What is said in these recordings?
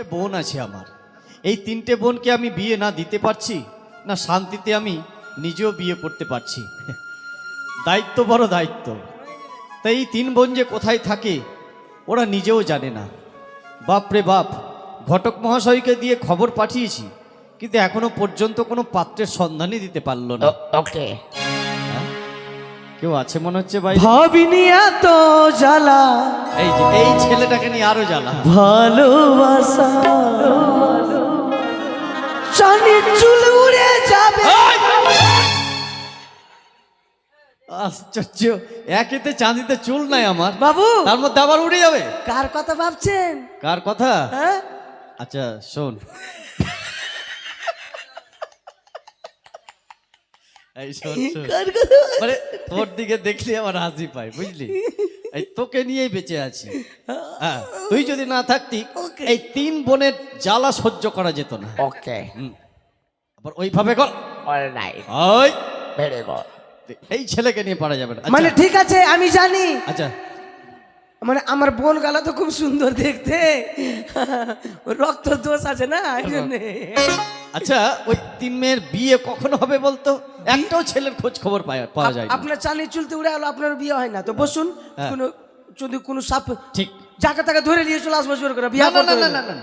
তিনটে বোন আছে আমার। এই তিনটে বোনকে আমি বিয়ে না দিতে পারছি, না শান্তিতে আমি নিজেও বিয়ে করতে পারছি। দায়িত্ব বড় দায়িত্ব। তাই এই তিন বোন যে কোথায় থাকে, ওরা নিজেও জানে না। বাপ রে বাপ, ঘটক মহাশয়কে দিয়ে খবর পাঠিয়েছি, কিন্তু এখনও পর্যন্ত কোনো পাত্রের সন্ধানই দিতে পারল না। ওকে? কেউ আছে মনে হচ্ছে ভাই? ভাবিনি এত জ্বালা। এই যে এই ছেলেটাকে নিয়ে আরও জ্বালা। ভালোবাসা। চানি চুল উড়ে যাবে। আশ্চর্য একেতে চাঁদিতে চুল নাই আমার। বাবু! তার মধ্যে আবার উড়ে যাবে? কার কথা ভাবছেন? কার কথা? হ্যাঁ? আচ্ছা শোন। এই মানে তোর দিকে দেখলে আমার হাসি পায় বুঝলি? এই তোকে নিয়েই বেঁচে আছি। হ্যাঁ তুই যদি না থাকতি এই তিন বোনের জ্বালা সহ্য করা যেত না। ওকে। আবার ওইভাবে কর। অল রাইট ওই। ভেরি গুড এই ছেলেকে নিয়ে পারা যাবে না। আচ্ছা, মানে ঠিক আছে আমি জানি। আচ্ছা। মানে আমার বোন গালা তো খুব সুন্দর দেখতে রক্ত দোষ আছে না এই জন্যে। আচ্ছা ওই তিন মেয়ের বিয়ে কখন হবে বলতো একটাও ছেলের খোঁজ খবর পাওয়া যায় আপনার চালি চুলতে উড়ে গেলো আপনার বিয়ে হয় না তো বসুন হ্যাঁ। কোনো যদি কোনো সাপ ঠিক যাকে তাকে ধরে নিয়ে চলে আসব জোর করে বিয়ে না, না। না, না, না।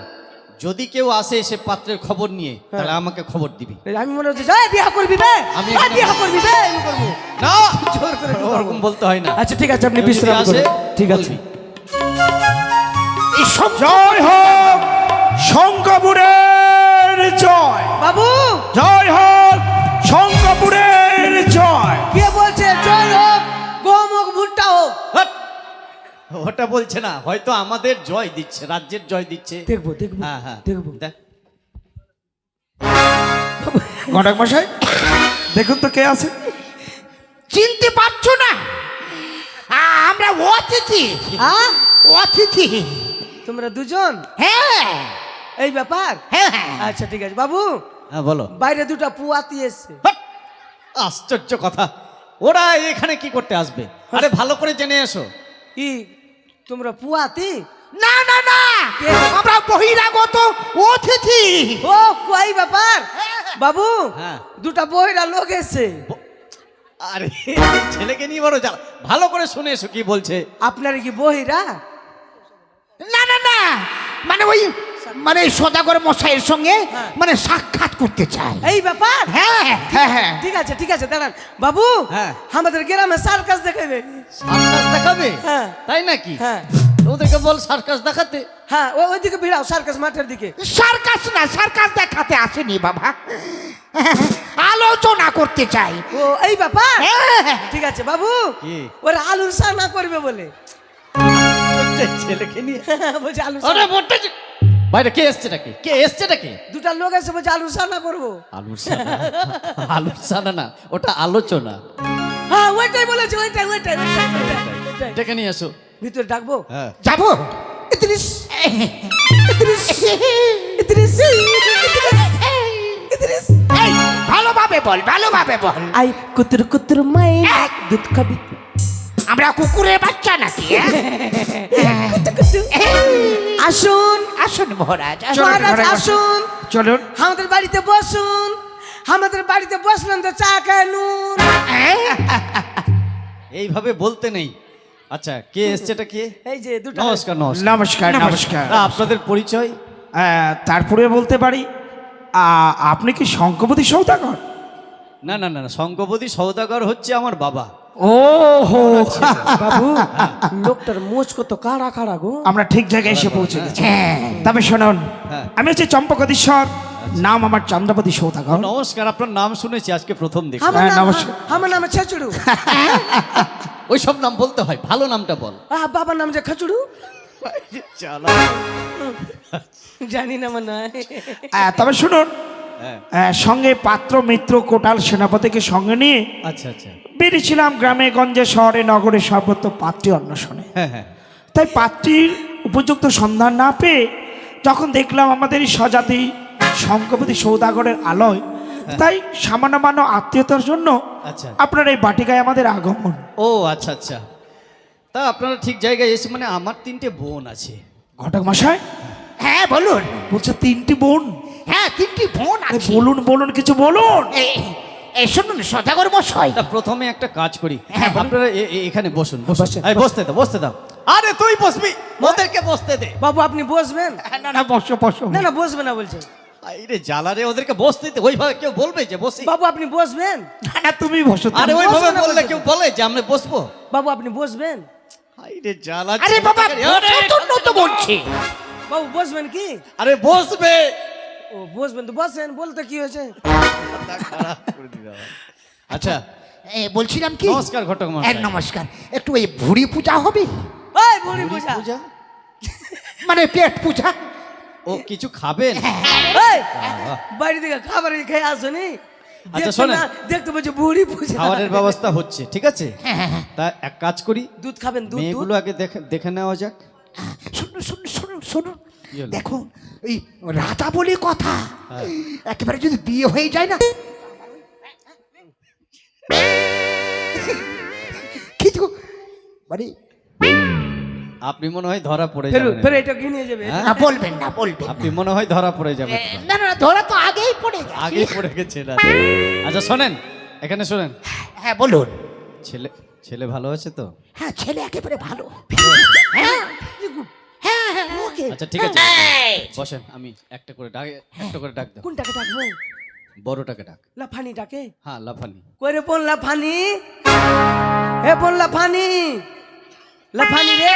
যদি কেউ আসে সে পাত্রের খবর নিয়ে তাহলে আমাকে খবর দিবি। আমি মনে হচ্ছে যাই বিয়া করবি বে? আমি বিয়া করবি বে? আমি করব। না! জোর করে। ওরকম বলতে হয় না। আচ্ছা ঠিক আছে আপনি বিশ্রাম করুন। ঠিক আছে। বলবি। জয় হোক শঙ্কপুরের জয়। বাবু! জয় হোক! ওটা বলছে না হয়তো আমাদের জয় দিচ্ছে রাজ্যের জয় দিচ্ছে। দেখব দেখব হ্যাঁ হ্যাঁ দেখব। দেখ। ঘটক মশাই দেখুন তো কে আছে। চিনতে পারছ না? আমরা অতিথি। হ্যাঁ অতিথি। তোমরা দুজন? হ্যাঁ। এই ব্যাপার? হ্যাঁ হ্যাঁ। আচ্ছা ঠিক আছে। বাবু হ্যাঁ বলো। বাইরে দুটো পুয়াতি এসছে। হাট! আশ্চর্য কথা। ওরা এখানে কি করতে আসবে? আরে ভালো করে জেনে এসো। কি? তোমরা পুয়াতি? না না না? আমরা বহিরাগত অতিথি। ও কই ব্যাপার? বাবু হ্যাঁ। দুটা বহিরা লোক এসে আরে ছেলেকে নিয়ে বড় যা ভালো করে শুনে এসো কি বলছে। আপনার কি বহিরা? না না না। মানে ওই মানে সদাগর মশাইয়ের সঙ্গে হ্যাঁ। মানে সাক্ষাৎ করতে চাই। এই ব্যাপার? হ্যাঁ হ্যাঁ হ্যাঁ ঠিক আছে ঠিক আছে দাঁড়ান। বাবু হ্যাঁ। আমাদের গ্রামে সার্কাস দেখাবে সার্কাস দেখাবে? হ্যাঁ। তাই নাকি? হ্যাঁ। ওদেরকে বল সার্কাস দেখাতে। হ্যাঁ ও- ওইদিকে ভিড়াও সার্কাস মাঠের দিকে। সার্কাস না সার্কাস দেখাতে আসেনি বাবা। আলোচনা করতে চাই। ও এই ব্যাপার? হ্যাঁ। ঠিক আছে বাবু? ওরা আলুর সানা করবে বলে। ছেলেকে নিয়ে। বলছে আলু আরে মোটে যে- বাইরে কে এসছে নাকি? কে এসছে নাকি? দুটা লোক এসে বলছে আলু সানা করব। আলুর সানা আলুর সানা না ওটা আলোচনা। হ্যাঁ ওইটাই বলেছে ওইটাই ওইটাই। ডেকে নিয়ে এসো। ভিতরে ডাকবো? হ্যাঁ। যাব? ইদ্রিস ইদ্রিস ইদ্রিস ইদ্রিস ভালোভাবে বল ভালোভাবে বল। আই কুতুর কুতুর মাই দুধ খাবি। আমরা কুকুরের বাচ্চা নাকি হ্যাঁ? আসুন। আসুন মহারাজ আসুন। মহারাজ আসুন। চলুন। আমাদের বাড়িতে বসুন। আমাদের বাড়িতে বসলাম তো চা খায় নুন হ্যাঁ? এইভাবে বলতে নেই। আচ্ছা কে এসছে এটা কে? এই যে দুটো। নমস্কার নমস্কার। নমস্কার নমস্কার। আপনাদের পরিচয়? আহ, তারপরে বলতে পারি আপনি কি শঙ্কপতি সৌদাগর? না না না না শঙ্কপতি সৌদাগর হচ্ছে আমার বাবা। ও হো বাবু লোকটার মোচ কত কাড়া কাড়া গো। আমরা ঠিক জায়গায় এসে পৌঁছে গেছি। হ্যাঁ। তবে শুনুন হ্যাঁ। আমি হচ্ছে চম্পকদীশ্বর নাম আমার চন্দ্রপতি সৌদাগর। নমস্কার আপনার নাম শুনেছি আজকে প্রথম দেখি আমার হ্যাঁ, নাম নমস্কার। আমার নাম ছেচুড়ু ওই সব নাম বলতে হয় ভালো নামটা বল। বাবার নাম যে খাচুড়ু? চালা জানি না মনে হয়। তবে শুনুন সঙ্গে পাত্র মিত্র কোটাল সেনাপতিকে সঙ্গে নিয়ে আচ্ছা আচ্ছা। বেরিয়েছিলাম গ্রামে গঞ্জে শহরে নগরে সর্বত্র পাত্রী অন্বেষণে। হ্যাঁ হ্যাঁ। তাই পাত্রীর উপযুক্ত সন্ধান না পেয়ে যখন দেখলাম আমাদের এই স্বজাতি শঙ্কপতি সৌদাগরের আলোয় তাই সামান্য মান্য আত্মীয়তার জন্য আচ্ছা। আপনার এই বাটিকায় আমাদের আগমন। ও আচ্ছা আচ্ছা। তা আপনারা ঠিক জায়গায় এসে মানে আমার তিনটে বোন আছে। ঘটক মশাই? হ্যাঁ বলুন। বলছে তিনটি বোন। হ্যাঁ তিনটি বোন আছে। বলুন বলুন কিছু বলুন। এই- শুনুন সদাগর মশাই। তা প্রথমে একটা কাজ করি। হ্যাঁ, বলুন। আপনারা এ- এ- এখানে বসুন বসুন। এই, বসতে দাও বসতে দাও। আরে তুই বসবি ওদেরকে বসতে দে। বাবু আপনি বসবেন? না না বসো বসো। না না বসবে না বলছে। আরে জ্বালারে ওদেরকে বসতে দে ওইভাবে কেউ বলবে যে বসি। বাবু আপনি বসবেন? না না তুমি বসো আরে তুমি। ওইভাবে না, বললে বসো। কেউ বলে যে আমরা বসবো। বাবু আপনি বসবেন? আরে জ্বালা আরে বাবা আরে, জন্য তো বলছে। বাবু বসবেন কি? আরে বসবে। ও বসবেন তো বসেন বলতে কি হয়েছে। আচ্ছা এ, বলছিলাম কি? নমস্কার ঘটক এ, মশাই নমস্কার। একটু এই ভুড়ি পূজা হবে? ওই বুড়ি পূজা। পূজা? মানে পেট পূজা? ও কিছু খাবেন? ওই বাড়ি থেকে খাবার খেয়ে আসনি আচ্ছা, দেখতে শোনেন। না- দেখতে পাচ্ছি বুড়ি পূজা। খাবারের ব্যবস্থা হচ্ছে ঠিক আছে? তা এক কাজ করি। দুধ খাবেন দুধ দুধ? মেয়েগুলো আগে দেখে দেখে নেওয়া যাক। শুনুন শুনুন শুনুন শুনুন। দেখুন এই রাজা বলে কথা। হ্যাঁ। একেবারে যদি বিয়ে হয়ে যায় না। কিছু মানে আপনি মনে হয় ধরা পড়ে যাবেন। ফের এটা কি নিয়ে যাবে। হ্যাঁ? না, বলবেন না বলবেন আপনি মনে হয় ধরা পড়ে যাবেন। না না ধরা তো আগেই পড়ে গেছে। আগে পড়ে গেছে না আচ্ছা শোনেন এখানে শোনেন। হ্যাঁ বলুন। ছেলে ছেলে ভালো আছে তো? হ্যাঁ ছেলে একেবারে ভালো। হ্যাঁ হ্যাঁ। হ্যাঁ ওকে আচ্ছা ঠিক আছে বসেন আমি একটা করে ডাক একটা করে ডাক দাও। কোনটাকে ডাকবো? বড়টাকে ডাক। লাফানি ডাকে হ্যাঁ লাফানি। কইরে বোন লাফানি। হে বোন লাফানি। লাফানি রে।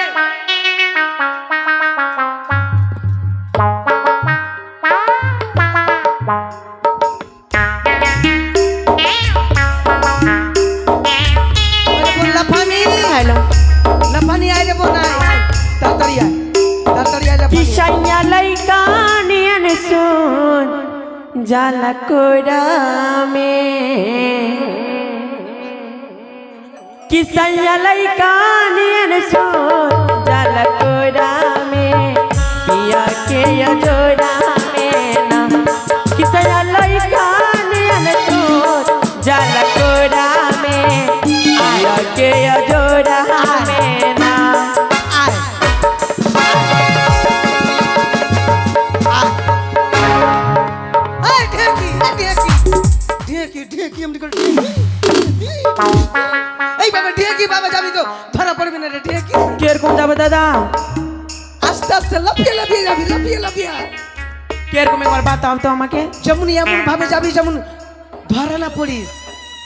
জালা কোরামে কিসাইয়া লাইকা নিয়ন শুন জালা কোরামে পিয়া কে জোরামে না। কিসাইয়া লাইকা নিয়ন শুন জালা কোরামে পিয়া কে ঢেকি বাবা যাবি তো ধরা পড়বি না রে ঢেকি কীরকম যাবে দাদা? আস্তে আস্তে লাফিয়ে লাফিয়ে যাবি লাফিয়ে লাফিয়ে। কীরকম একবার বাতাও তো আমাকে। যেমন এমন ভাবে যাবি যেমন ধরা না পড়িস।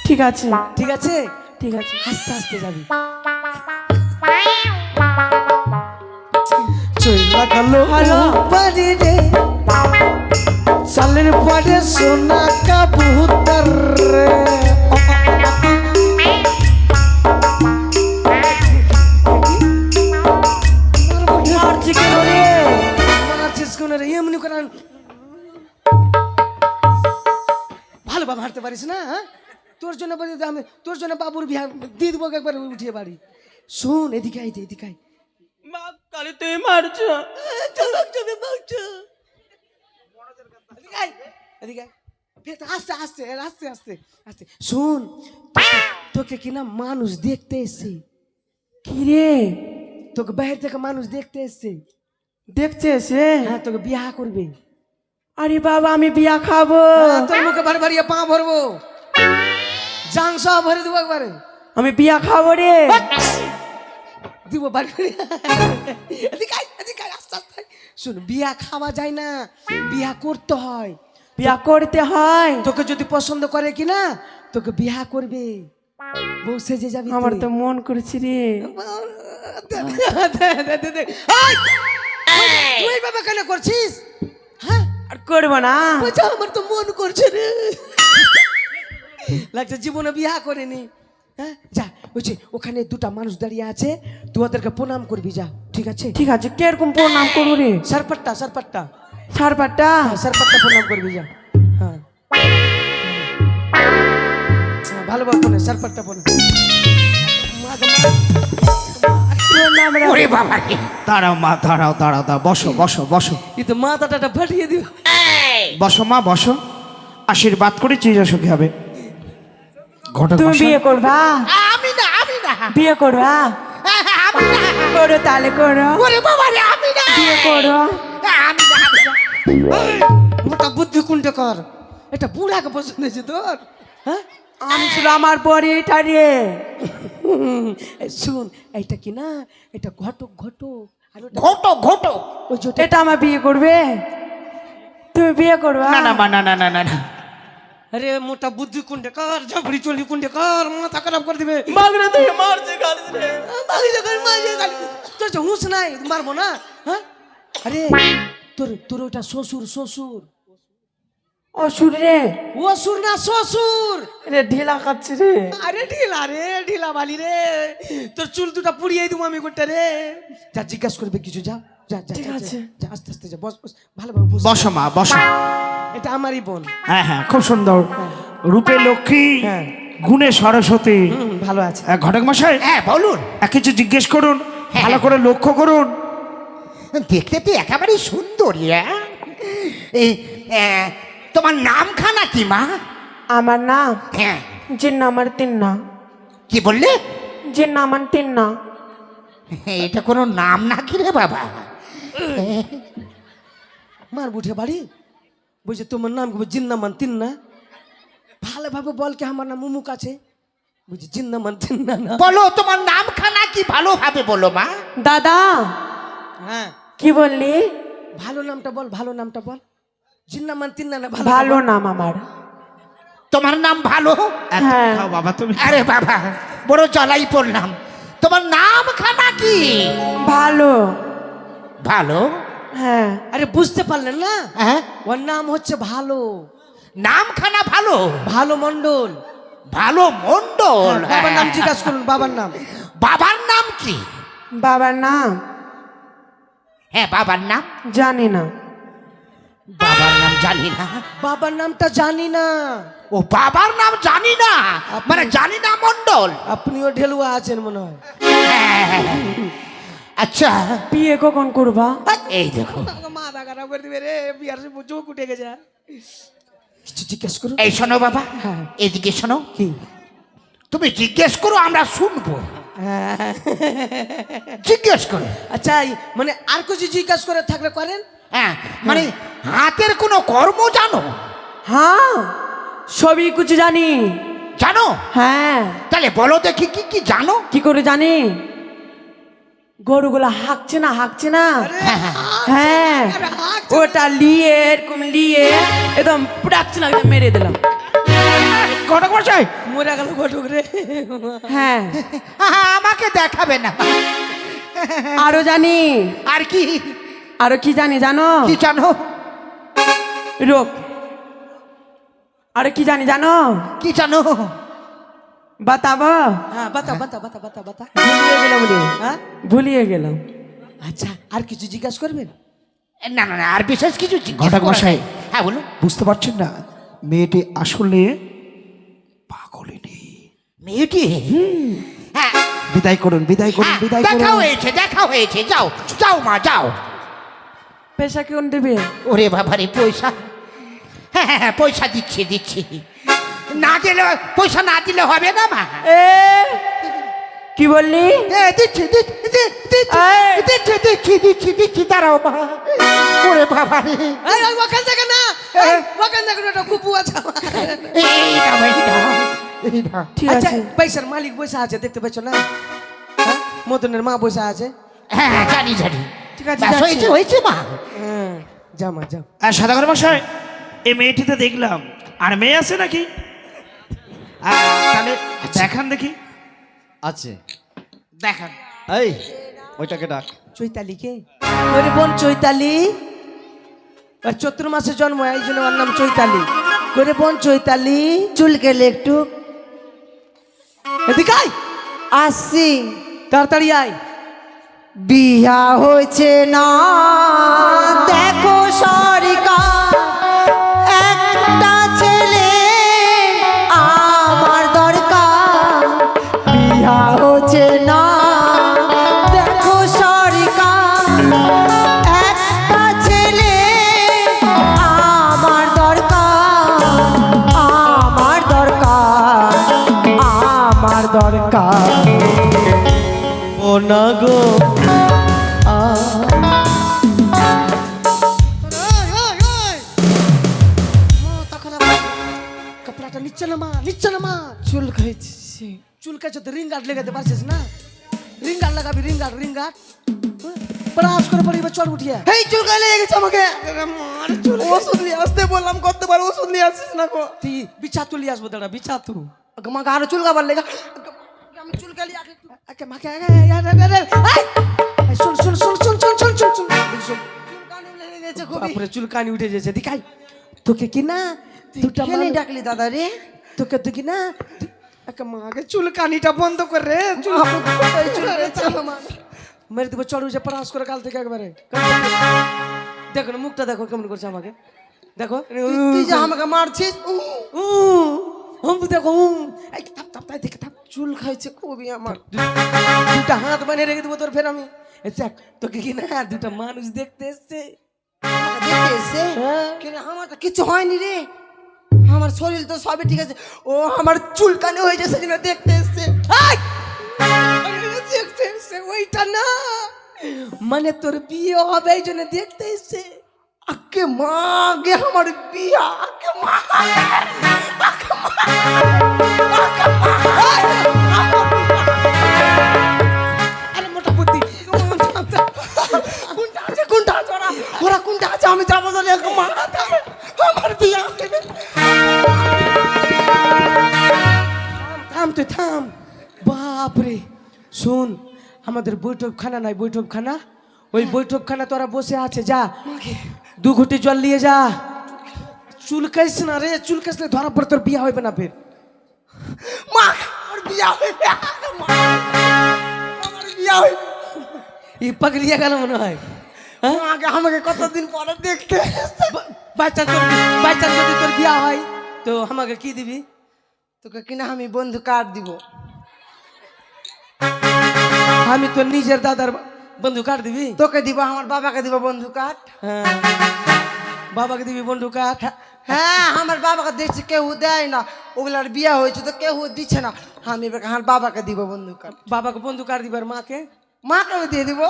ঠিক আছে। ঠিক আছে? ঠিক আছে। আস্তে আস্তে যাবি। গেল হ্যালো। বাড়ি রে। সালের পরে সোনা কাবুতর রে। হাঁটতে পারিস না হ্যাঁ? তোর জন্য আমি তোর জন্য বাবুর বিহা দিয়ে দেবো একবার উঠিয়ে বাড়ি। শোন এদিকে আই এদিকে আই মা কালি তুই মারছো। চলে মারছো। এদিকে আই এদিকে আস্তে আস্তে আস্তে আস্তে আস্তে শোন তোকে কিনা মানুষ দেখতে এসছে। কি রে তোকে বাইরে থেকে মানুষ দেখতে এসছে। দেখছে সে হ্যাঁ তোকে বিয়া করবে। আরে বাবা আমি বিয়া খাব। হ্যাঁ, তোর মুখে বার বাড়িয়ে পা ভরবো। জাং সব ভরে দেবো একবারে। আমি বিয়া খাব রে। দিব বাড়ি আস্তে শোন বিয়া খাওয়া যায় না বিয়া করতে হয়। বিয়া করতে হয়। তোকে যদি পছন্দ করে কি না তোকে বিয়া করবে। বউ সেজে যাবি আমার তো মন করছে রে। তুই এইভাবে কেন করছিস? হ্যাঁ? আর করব না। আমার তো মন করছে রে। লাগছে জীবনে বিয়া করেনি হ্যাঁ যা বলছি ওখানে দুটা মানুষ দাঁড়িয়ে আছে তুই ওদেরকে প্রণাম করবি যা ঠিক আছে? ঠিক আছে কীরকম প্রণাম করব রে? সারপাট্টা সারপাট্টা। সারপাটা হ্যাঁ সারপাট্টা প্রণাম করবি যা। হ্যাঁ। হ্যাঁ, ভালো না সারপাট্টা প্রণাম মা। গো মা। প্রণাম ওরে বাবা রে দাঁড়াও মা দাঁড়াও দাঁড়াও দাঁড়াও বসো বসো বসো। ই তো মাথাটা ফাটিয়ে দিও। বসো মা বসো। আশীর্বাদ করে চিজা সুখী হবে। ঘটক তুমি মশাই, বিয়ে করবা? আমি না আমি না। বিয়ে করবা? আমি না। করো তাহলে করো। ওরে বাবা রে আমি না। বিয়ে করো। আমি না মোটা বুদ্ধি কুন্টে কর। এটা বুড়াকে পছন্দ হয়েছে তোর হ্যাঁ? আমি শুধু আমার পরে এটা রে শুন এটা কি না? এটা ঘটক ঘটক। আর ওটা ঘটো ঘটো ওই ওটা এটা আমার বিয়ে করবে? তুমি বিয়ে করবে? না না মা, না না না না না। আরে মোটা বুদ্ধি কুন্ডে কর ঝাপড়ি চলি কুন্ডে কর মাথা খারাপ করে দিবে। মাগরে তুই মারছে গালি রে মাগি যখন মাগি গালি তোর যে হুঁশ নাই মারবো না হ্যাঁ? আরে তোর তোর ওটা শ্বশুর শ্বশুর। অসুর রে। অসুর না শ্বশুর রে ঢিলা খাচ্ছে রে। আরে ঢিলা রে ঢিলা বালি রে। তোর চুল দুটা পুড়িয়ে দিব আমি গোটা রে। যা জিজ্ঞাসা করবে কিছু যা যা যা ঠিক আছে। যা, আস্তে আস্তে যা বস বস ভালোভাবে বস। বসো মা বসো। এটা আমারই বোন। হ্যাঁ হ্যাঁ খুব সুন্দর। রূপে লক্ষ্মী হ্যাঁ। গুণে সরস্বতী। হুম, ভালো আছে। ঘটক মশাই হ্যাঁ বলুন। এক কিছু জিজ্ঞেস করুন ভালো করে লক্ষ্য করুন। দেখতে তো একেবারেই সুন্দরী হ্যাঁ? তোমার নামখানা কি মা? আমার নাম? হ্যাঁ। যে নামার তিন না কি বললে? যে নামান তিন না এটা কোনো নাম না কি রে বাবা? মার বুঝে বাড়ি? বুঝে তোমার নাম কি? জিন্না মান তিন না ভালোভাবে বল কি আমার নাম মুমুক আছে? বুঝি জিন্না মান তিন না। বলো তোমার নামখানা কি ভালোভাবে বলো মা। দাদা হ্যাঁ। কি বললি? ভালো নামটা বল ভালো নামটা বল। জিন্না মান না ভালো ভালো নাম আমার। তোমার নাম ভালো? হ্যাঁ। খাও বাবা তুমি। আরে বাবা বড় জ্বালাই পড়লাম তোমার নামখানা কি? ভালো। ভালো? হ্যাঁ। আরে বুঝতে পারলেন না? হ্যাঁ। ওর নাম হচ্ছে ভালো। নামখানা ভালো? ভালো মন্ডল ভালো মন্ডল বাবার নাম হ্যাঁ। জিজ্ঞাসা করুন বাবার নাম। বাবার নাম কি? বাবার নাম? হ্যাঁ বাবার নাম? জানি না। বাবার নাম জানি না। বাবার নামটা জানি না। ও বাবার নাম জানি না? মানে জানি না মন্ডল আপনিও ঢেলুয়া আছেন মনে হয়। আচ্ছা। বিয়ে কখন করবা? এই দেখো। মা দাগারা করে দিবে রে বিয়ার সে চোখ উঠে গেছে। কিছু জিজ্ঞেস করুন এই শোনো বাবা হ্যাঁ। এদিকে শোনো। কি? তুমি জিজ্ঞেস করো আমরা শুনব। হ্যাঁ। জিজ্ঞেস করো। আচ্ছা মানে আর কিছু জিজ্ঞাসা করে থাকলে করেন? হ্যাঁ মানে হাতের কোনো কর্ম জানো? হ্যাঁ সবই কিছু জানি। জানো? হ্যাঁ। তাহলে বলো দেখি কি কি জানো? কি করে জানি? গরুগুলো হাঁকছে না হাঁকছে না। হ্যাঁ ওটা লিয়ে এরকম লিয়ে একদম পুরাচ্ছে না একদম মেরে দিলাম। ঘটক মরে গেল ঘটক রে। হ্যাঁ। আমাকে দেখাবে না। আরও জানি। আর কি? আরও কি জানি জানো? কি জানো? রোগ। আরও কি জানি জানো? কি জানো? বাতাবো। হ্যাঁ বাতা বাতা বাতা বাতা বাতা। ভুলিয়ে গেলাম রে। হ্যাঁ? ভুলিয়ে গেলাম। আচ্ছা আর কিছু জিজ্ঞাসা করবেন? না না না আর বিশেষ কিছু ঘটক মশাই। হ্যাঁ বলুন। বুঝতে পারছেন না মেয়েটি আসলে পাগলিনী মেয়েটি? হ্যাঁ। বিদায় করুন বিদায় করুন হ্যাঁ, বিদায় দেখা করুন। হয়েছে দেখা হয়েছে। যাও যাও মা যাও। পেশা কেমন দেবে ওরে বাবারে পয়সা। হ্যাঁ হ্যাঁ হ্যাঁ পয়সা দিচ্ছি দিচ্ছি। না দিলে পয়সা না দিলে হবে না মা। এ কি বললি? দিচ্ছি দিচ্ছি দিচ্ছি। দিচ্ছি দিচ্ছি দাঁড়াও মা। ওরে এই ওই ওখান থেকে না। ওখান থেকে ওটা কুপু আছে ঠিক আচ্ছা আছে। পয়সার মালিক বসে আছে দেখতে পাচ্ছ না? হ্যাঁ মদনের মা বসে আছে। হ্যাঁ হ্যাঁ, জানি জানি। ঠিক আছে, ব্যাস, হয়েছে হয়েছে মা। হ্যাঁ যা মা যাও। আর সাদাগর মশাই এই মেয়েটিতে দেখলাম। আর মেয়ে আছে নাকি? আহ, তাহলে দেখান দেখি। আছে। দেখান। এই ওইটাকে ডাক। চৈতালিকে? ওরে বোন চৈতালি। চৈত্র মাসে জন্ম এই জন্য ওর নাম চৈতালি। করে বোন চৈতালি চুল গেলে একটু। এদিকে আয়। আসছি তাড়াতাড়ি আয়। বিয়া হয়েছে না। মাথাটা নিচ্ছে না মা নিচ্ছে না মা চুল খাইছে চুল কাছে তো রিং গার্ড লেগাতে পারছিস না? রিং গার্ড লাগাবি রিং গার্ড রিং গার্ড পড়াশ করে পড়ি চল উঠিয়ে। এই চুল খাই লেগে গেছে আমাকে। ওষুধ নিয়ে আসতে বললাম কতবার ওষুধ নিয়ে আসিস না গো তুই বিছা তুলি আসব দাঁড়া বিছা তু আমাকে আরও চুল খাবার লেগে আমি চুল খালি আগে আকে মাকে শোন শোন শোন শোন শোন শোন শোন শোন শোন চুলকানি লেগে গেছে খুবই। বাপরে চুল কানি উঠে যাচ্ছে দেখাই তোকে কি না কেন ডাকলি দাদা রে। তোকে কি না? তুই- মাকে চুল কানিটা বন্ধ কর চুল মেরে দেবো চড় উঠে পড়াশ করে কাল থেকে একবারে। দেখো না মুখটা দেখো কেমন করছে আমাকে। দেখো তুই যে আমাকে মারছিস দেখো থাপ থাপ তাই দেখে থাপ চুল খাইছে খুবই আমার। দুটা হাত বানিয়ে রেখে দেবো তোর ফের আমি। দেখ তোকে কি না দুটা মানুষ দেখতে এসছে। আমাকে দেখতে এসছে? হ্যাঁ। কিন্তু আমার তো কিছু হয়নি রে? আমার শরীর তো সবই ঠিক আছে। ও আমার চুলকানি হয়েছে সেদিন দেখতে এসছে! দেখতে এসছে, ওইটা না। মানে তোর বিয়ে হবে এই জন্য দেখতে এসছে। আকে মা গে আমার বিয়া আকে মা আরে ওরা কোনটা আছে? আমি যাব মা আমার বিয়া থাম তুই থাম। বাপরে শোন আমাদের বৈঠকখানা নাই বৈঠকখানা? ওই বৈঠকখানা তোরা বসে আছে যা। দু ঘুটি জল নিয়ে যা। চুলকাইস না রে চুলকাইসলে ধরা পড়ে তোর বিয়ে হবে না ফের। মা আমার বিয়া হবে আমার বিয়া হবে ই পাগলিয়া গেল মনে হয় হ্যাঁ? আগে আমাকে কতদিন পরে দেখতে বাচ্চা তোর বাচ্চা যদি তোর বিয়া হয় তো আমাকে কি দিবি? তোকে কিনা আমি বন্ধু কার্ড দিব। আমি তোর নিজের দাদার বন্ধু কার্ড দিবি? তোকে দিব আমার বাবাকে দিব বন্ধু কার্ড। হ্যাঁ। বাবাকে দিবি বন্ধু কার্ড? হ্যাঁ আমার বাবাকে দেখছি কেউ দেয় না। ওগুলার বিয়া হয়েছে তো কেউ দিচ্ছে না। আমি আমার বাবাকে দিব বন্ধু কার্ড। বাবাকে বন্ধু কার্ড দিবার মাকে? মাকেও দিয়ে দিব।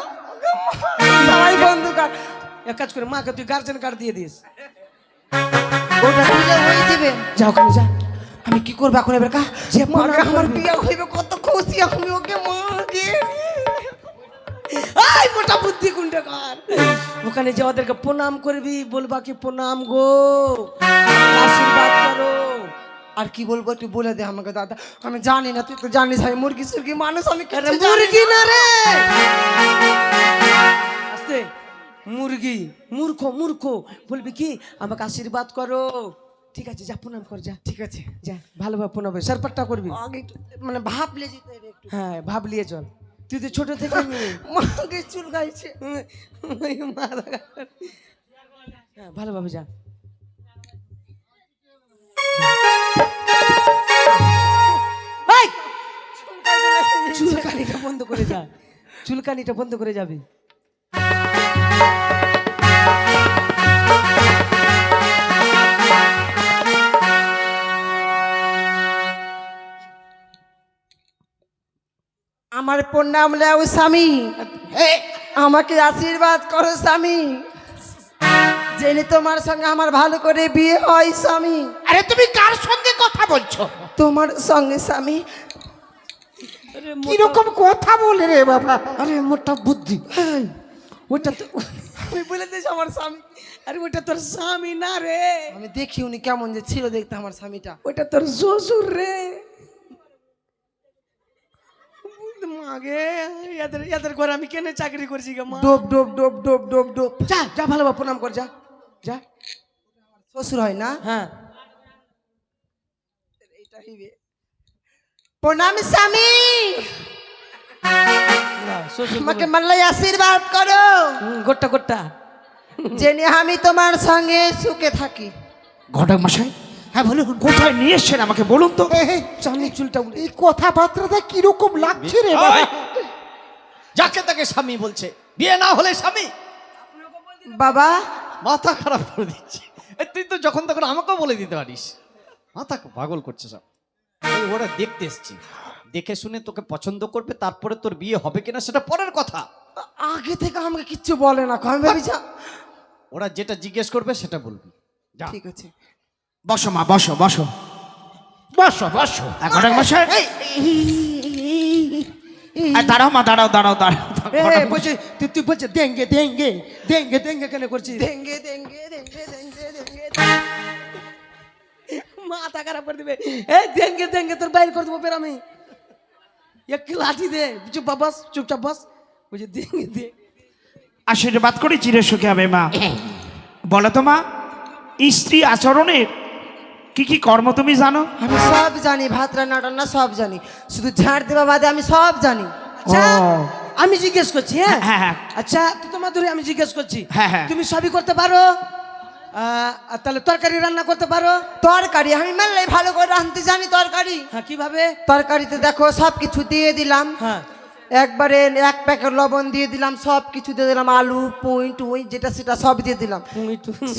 সবাই বন্ধু কার্ড এক কাজ করে মাকে তুই গার্জেন কার্ড দিয়ে দিস। ওটা দিলে হয়ে যাবে। যা ওখানে যা। আমি কি করব এখন এবার কা? যে মাকে আমার। বিয়া হইবে কত খুশি আমি ওকে মাকে। আই মোটা বুদ্ধি কোনটা কার ওখানে যে ওদেরকে প্রণাম করবি বলবা কি প্রণাম গো। আশীর্বাদ করো। আর কি বলব একটু বলে দে আমাকে দাদা। আমি জানি না তুই তো জানিস আমি মুরগি সুরগি মানুষ আমি মুরগি না রে! আস্তে মুরগি মূর্খ মূর্খ। বলবি কি? আমাকে আশীর্বাদ করো। ঠিক আছে যা প্রণাম কর যা। ঠিক আছে। যা ভালোভাবে প্রণাম সারপাটটা করবি? আগে মানে ভাবলে যেতে একটু। হ্যাঁ ভাব লিয়ে চল। তুই তো ছোট থেকে। মাকে চুল গাইছে। হ্যাঁ ভালোভাবে যা। চুলকানিটা বন্ধ করে যা চুলকানিটা বন্ধ করে যাবি। আমার প্রণাম লেও স্বামী। আমাকে আশীর্বাদ করো স্বামী। জেনে তোমার সঙ্গে আমার ভালো করে বিয়ে হয় স্বামী। আরে তুমি কার সঙ্গে কথা বলছো? তোমার সঙ্গে স্বামী কীরকম কথা বলে রে বাবা? আরে মোটা বুদ্ধি। ওটা তো আমি বলে দিয়েছি আমার স্বামী। আরে ওটা তোর স্বামী না রে। আমি দেখি উনি কেমন যে ছিল দেখতে আমার স্বামীটা। ওটা তোর শ্বশুর রে। মাগে এদের এদের ঘরে আমি কেন চাকরি করছি গে মা? ডোব ডোব ডোব ডোব ডোব ডোব যা যা ভালোভাবে প্রণাম কর যা যা। শ্বশুর হয় না? হ্যাঁ। প্রণাম স্বামী আমাকে মাল্লাই আশীর্বাদ করো। হুম, গোট্টা গোট্টা। জেনে আমি তোমার সঙ্গে সুখে থাকি। ঘটক মশাই হ্যাঁ বলুন কোথায় নিয়ে এসছেন আমাকে বলুন তো? চাঁদনি চুলটা এই কথাবার্তাটা কীরকম লাগছে রে যাকে তাকে স্বামী বলছে বিয়ে না হলে স্বামী। বাবা। মাথা খারাপ করে দিচ্ছে। তুই তো যখন তখন আমাকেও বলে দিতে পারিস। মাথা পাগল করছে সব। এই ওরা দেখতে এসছি। দেখে শুনে তোকে পছন্দ করবে তারপরে তোর বিয়ে হবে কিনা সেটা পরের কথা। আগে থেকে আমাকে কিচ্ছু বলে না আমি ভেবেছি ওরা যেটা জিজ্ঞেস করবে সেটা বলবি। যা। ঠিক আছে। বসো মা বসো বসো। বসো বসো। ঘটক মশাই। দাঁড়াও মা দাঁড়াও দাঁড়াও দাঁড়াও তুই তুই বলছে দেঙ্গে দেঙ্গে দেঙ্গে দেঙ্গে কেন করছিস? দেঙ্গে দেঙ্গে দেঙ্গে দেঙ্গে। মাথা খারাপ করে দিবে। এই দেঙ্গে দেঙ্গে তোর বাইর করে দেবো ফের আমি। এক লাঠি দে। চুপ বাস চুপচাপ বাস। বুঝে দেঙ্গে দে আশীর্বাদ করে চিরে সুখে হবে মা। বলো তো মা স্ত্রী আচরণের কি কি কর্ম তুমি জানো? আমি সব জানি ভাত রান্না টান্না সব জানি। শুধু ঝাড় দেওয়া বাদে আমি সব জানি। আচ্ছা আমি জিজ্ঞেস করছি হ্যাঁ? হ্যাঁ, হ্যাঁ। আচ্ছা তুই তো মাধুরী আমি জিজ্ঞেস করছি। হ্যাঁ, হ্যাঁ। তুমি সবই করতে পারো? তাহলে তরকারি রান্না করতে পারো? তরকারি আমি মেলাই ভালো করে রাঁধতে জানি তরকারি। হ্যাঁ কীভাবে? তরকারিতে দেখো সব কিছু দিয়ে দিলাম। হ্যাঁ। একবারে এক প্যাকেট লবণ দিয়ে দিলাম সব কিছু দিয়ে দিলাম আলু পুঁই টুই যেটা সেটা সব দিয়ে দিলাম।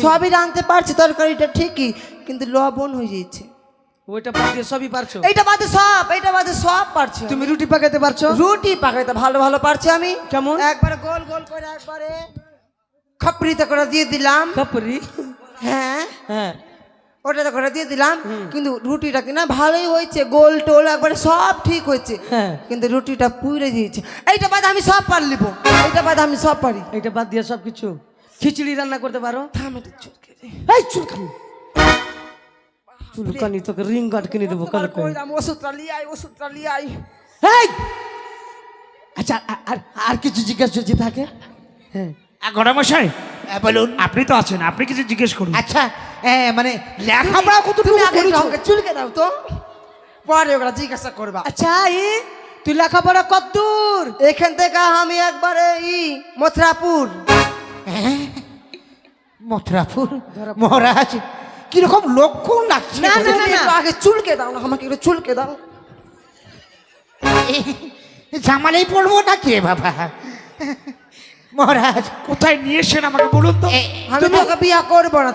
সবই রাঁধতে পারছি তরকারিটা ঠিকই কিন্তু লবণ হয়ে যাচ্ছে। ওইটা বাদ সবই পারছ? এইটা বাদে সব এইটা বাদে সব পারছি তুমি রুটি পাকাতে পারছ? রুটি পাকাইতে ভালো ভালো পারছি আমি। কেমন? একবারে গোল গোল করে একবারে খাপড়িতে করে দিয়ে দিলাম। খাপড়ি হ্যাঁ। হ্যাঁ। ওটাতে করে দিয়ে দিলাম কিন্তু রুটিটা কিনা ভালোই হয়েছে গোল টোল একবারে সব ঠিক হয়েছে। হ্যাঁ। কিন্তু রুটিটা পুড়ে দিয়েছে। এইটা বাদে আমি সব পার লিব। এইটা বাদে আমি সব পারি। এটা বাদ দিয়ে সব কিছু। খিচুড়ি রান্না করতে পারো? থাম চুলকে। এই চুলকানি। চুলকানি তোকে রিং গার্ড কিনে দেবো কাল কইলাম ওষুধটা লিয়াই ওষুধটা লিয়াই এই! আচ্ছা আর আর কিছু জিজ্ঞাসা যদি থাকে? হ্যাঁ। ঘটক মশাই হ্যাঁ, বলুন। আপনি তো আছেন আপনি কিছু জিজ্ঞেস করুন। আচ্ছা এ, মানে লেখাপড়া কতটুকু তুমি করেছ? আমাকে চুলকে দাও তো। পরে ওগুলা জিজ্ঞাসা করবা। আচ্ছা ই তুই লেখাপড়া কত দূর এখান থেকে আমি একবারে ই মথুরাপুর। হ্যাঁ? মথুরাপুর? মহারাজ কীরকম লক্ষণ লাগছে? না, না, না, না। আগে চুলকে দাও না আমাকে একটু চুলকে দাও এ, জামালেই পড়ব নাকি রে বাবা? মহারাজ কোথায় নিয়ে এসেন আমাকে বলুন তো? আমি তোকে বিয়া করব না।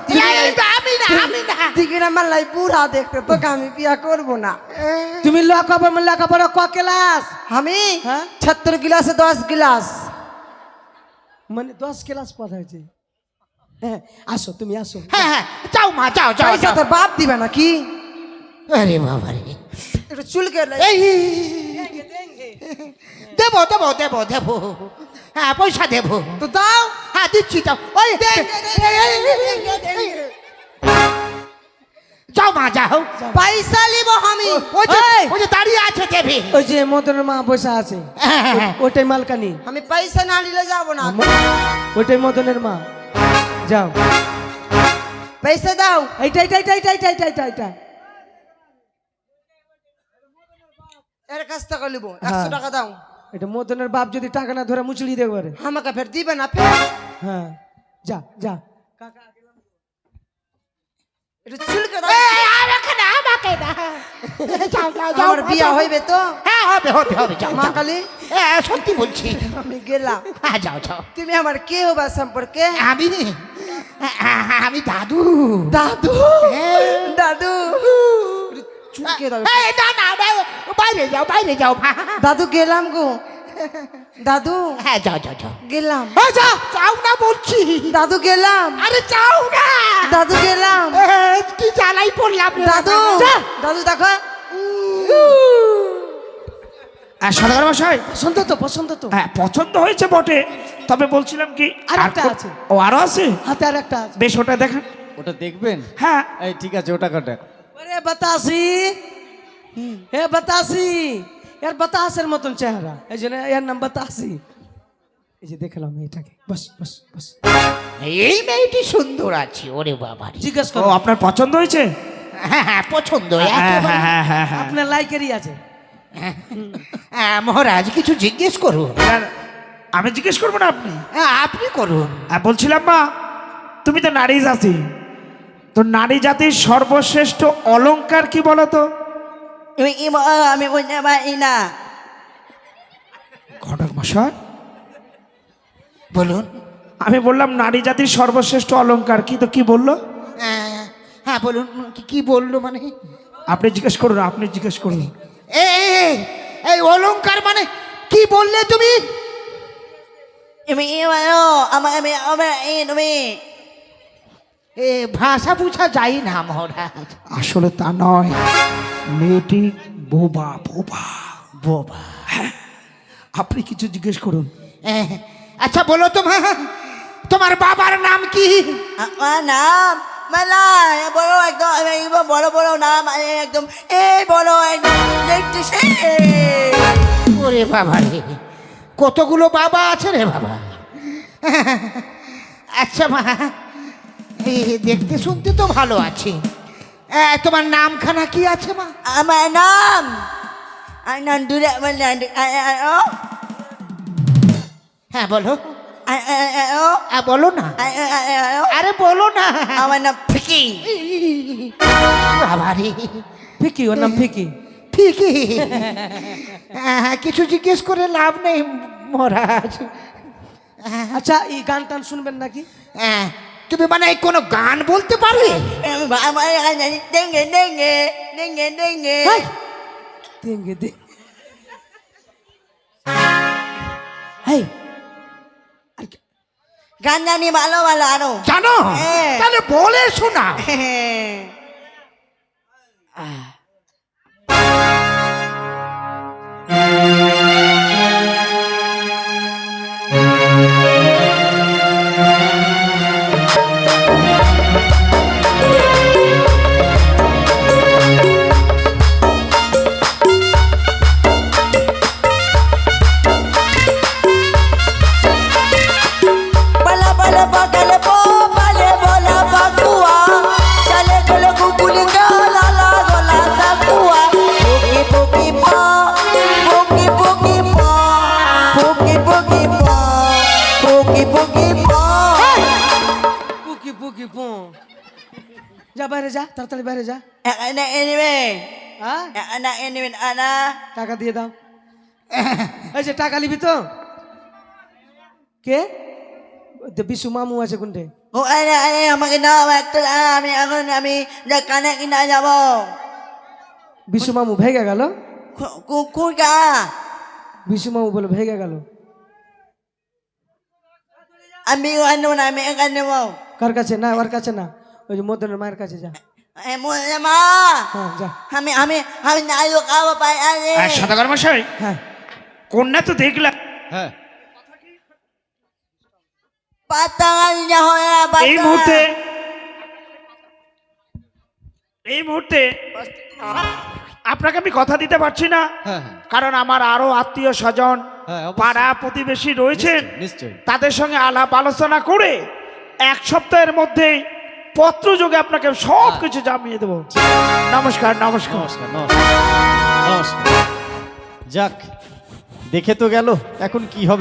আমি না আমি না দিকে আমার লাই বুড়া দেখতে তোকে আমি বিয়া করব না। তুমি লেখাপড়া লেখাপড়া ক ক্লাস? আমি? হ্যাঁ? ছাত্র গিলাসে দশ গিলাস মানে দশ ক্লাস পড়াইছে হ্যাঁ আসো তুমি আসো। হ্যাঁ হ্যাঁ যাও মা যাও যাও পয়সা বাপ দিবে নাকি আরে বাবা রে একটু চুলকে লাই। এই দেবো দেবো দেবো দেবো। হ্যাঁ পয়সা দেবো। তো দাও। হ্যাঁ দিচ্ছি যাও ওই যাও মা যাও। পয়সা লিব আমি। ওই যে ওই যে দাঁড়িয়ে আছে দেবে। ওই যে মদনের মা বসে আছে। হ্যাঁ, হ্যাঁ, হ্যাঁ। ওটাই মালকানি। আমি পয়সা না নিলে যাব না। ওটাই মদনের মা। যাও। পয়সা দাও। এইটা এইটা এইটা এইটা এইটা এইটা এইটা এইটা এর কাছ থেকে লিব একশো টাকা দাও। এটা মদনের বাপ যদি টাকা না ধরে মুচড়ি দেবে পারে। আমাকে ফের দিবে না ফের? হ্যাঁ যা যা। একটু চুলকে দাও। আমাকে না আমাকে না। যাও যাও যাও আমার বিয়া হইবে তো? হ্যাঁ হবে হবে হবে যাও মা কালী হ্যাঁ সত্যি বলছি। আমি গেলাম। হ্যাঁ যাও যাও। তুমি আমার কে হবা সম্পর্কে? আমি? হ্যাঁ, আমি দাদু। দাদু? হ্যাঁ। দাদু? চুলকে দাও। এই, না না বাইরে যাও বাইরে যাও। দাদু গেলাম গো। দাদু হ্যাঁ যাও যাও যাও। গেলাম। যাও যাও না বলছি। দাদু গেলাম। আরে চাও না। দাদু গেলাম। কি জ্বালাই পড়লাম দাদু। দাদু দেখো। আর সদাগর মশাই। পছন্দ তো পছন্দ তো। হ্যাঁ পছন্দ হয়েছে বটে। তবে বলছিলাম কি আর আর একটা আছে। ও আরও আছে? হাতে আর একটা আছে। বেশ ওটা দেখেন। ওটা দেখবেন? হ্যাঁ। এই ঠিক আছে ওটা কাটা। আরে বাতাসি। হে বাতাসি। এর বাতাসের মতন চেহারা। এই জন্য এর নাম বাতাসি। এই যে দেখলাম এটাকে বস বস বস। এই মেয়েটি সুন্দর আছে ওরে বাবা জিজ্ঞেস করো। আপনার পছন্দ হয়েছে? হ্যাঁ হ্যাঁ পছন্দ হ্যাঁ। হ্যাঁ হ্যাঁ হ্যাঁ হ্যাঁ। আপনার লাইকেরই আছে। হ্যাঁ, মহারাজ কিছু জিজ্ঞেস করুন। আমি জিজ্ঞেস করব না আপনি? হ্যাঁ, আপনি করুন। বলছিলাম মা তুমি তো নারী জাতি তো নারী জাতির সর্বশ্রেষ্ঠ অলংকার কি বলো? তো আমি বুঝতে পারি না। ঘটক মশাই? বলুন। আমি বললাম নারী জাতির সর্বশ্রেষ্ঠ অলংকার কি? তো কি বলল? হ্যাঁ, হ্যাঁ বলুন। কি- কি বলল মানে? আপনি জিজ্ঞেস করুন আপনি জিজ্ঞেস করুন। এ এই অলংকার মানে কি বললে তুমি? এ ভাষা বুঝা যাই না মহারাজ। আসলে তা নয়। মেয়েটি বোবা বোবা। বোবা। আপনি কিছু জিজ্ঞেস করুন। হ্যাঁ, আচ্ছা বলো তোমার তোমার বাবার নাম কি? নাম মেলা বড় একদম বড় বড় নাম একদম এই বড় একদম দেখতে ওরে বাবা রে কতগুলো বাবা আছে রে বাবা। আচ্ছা মা দেখতে শুনতে তো ভালো আছে। এ, তোমার নামখানা কি আছে মা? আমার নাম হ্যাঁ বলো। হ্যাঁ বলো না। আরে বলো না। আমার নাম ফিকি। বাবা ফিকি ওর নাম ফিকি। ঠিকই হ্যাঁ, কিছু জিজ্ঞেস করে লাভ নেই মহারাজ। আচ্ছা এই গান টান শুনবেন নাকি? হ্যাঁ, তুমি মানে কোনো গান বলতে পারবে? গান জানি ভালো ভালো আরও। জানো? হ্যাঁ। তাহলে বলে শোনা। Ana anime ana টাকা দিয়ে দাও। এই যে টাকা নিবি তো। কে? বিশু মামু আছে কোনটে? ও আরে আরে আমাকে নাও একটা আমি এখন আমি যা কানে কিনা যাব। বিশু মামু ভেগে গেল? কুকুরকা বিশু মামু বলে ভেগে গেল। আমি ওখানে না আমি এখানে নেব। কার কাছে? না ওর কাছে না। ওই যে মদনের মায়ের কাছে যা। মা। হ্যাঁ আমি আমি আমি নাইও খাব পাই আরে। সদাগর মশাই হ্যাঁ। কন্যা তো দেখলাম হ্যাঁ। পাতা না হয় এই মুহূর্তে এই মুহূর্তে আপনাকে আমি কথা দিতে পারছি না হ্যাঁ হ্যাঁ। কারণ আমার আরও আত্মীয় স্বজন হ্যাঁ, পাড়া প্রতিবেশী রয়েছেন। তাদের সঙ্গে আলাপ আলোচনা করে এক সপ্তাহের মধ্যেই পত্র যোগে আপনাকে সব কিছু জামিয়ে দেবো। নমস্কার নমস্কার। নমস্কার নমস্কার নমস্কার। যাক দেখে তো গেল এখন কি হবে?